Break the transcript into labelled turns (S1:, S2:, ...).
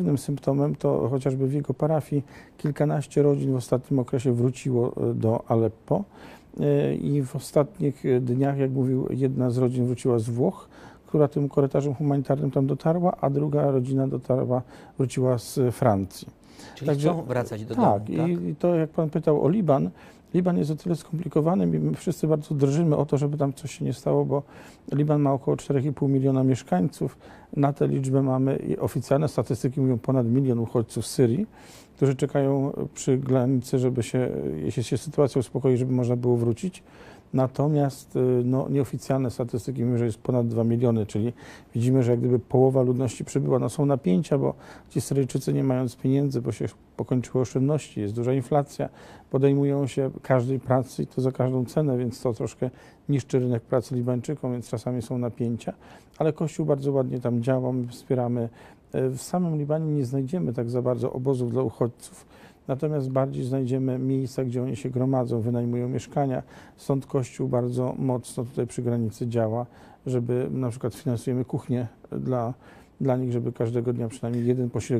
S1: Głównym symptomem to chociażby w jego parafii kilkanaście rodzin w ostatnim okresie wróciło e, do Aleppo E, i w ostatnich e, dniach, jak mówił, jedna z rodzin wróciła z Włoch, która tym korytarzem humanitarnym tam dotarła, a druga rodzina dotarła, wróciła z Francji.
S2: Czyli
S1: Także-
S2: chcą wracać do
S1: tak,
S2: domu, tak?
S1: I, i to jak pan pytał o Liban, Liban jest o tyle skomplikowany i my wszyscy bardzo drżymy o to, żeby tam coś się nie stało, bo Liban ma około 4,5 miliona mieszkańców. Na tę liczbę mamy i oficjalne statystyki mówią ponad milion uchodźców z Syrii, którzy czekają przy granicy, żeby się, jeśli się sytuacja uspokoi, żeby można było wrócić. Natomiast y, no, nieoficjalne statystyki mówią, że jest ponad 2 miliony, czyli widzimy, że jak gdyby połowa ludności przybyła. No, są napięcia, bo ci Syryjczycy nie mając pieniędzy, bo się pokończyły oszczędności, jest duża inflacja, podejmują się każdej pracy i to za każdą cenę, więc to troszkę niszczy rynek pracy Libańczykom, więc czasami są napięcia, ale Kościół bardzo ładnie tam działa, my wspieramy. E, W samym Libanie nie znajdziemy tak za bardzo obozów dla uchodźców, natomiast bardziej znajdziemy miejsca, gdzie oni się gromadzą, wynajmują mieszkania, stąd Kościół bardzo mocno tutaj przy granicy działa, żeby na przykład finansujemy kuchnię dla, dla nich, żeby każdego dnia przynajmniej jeden posiłek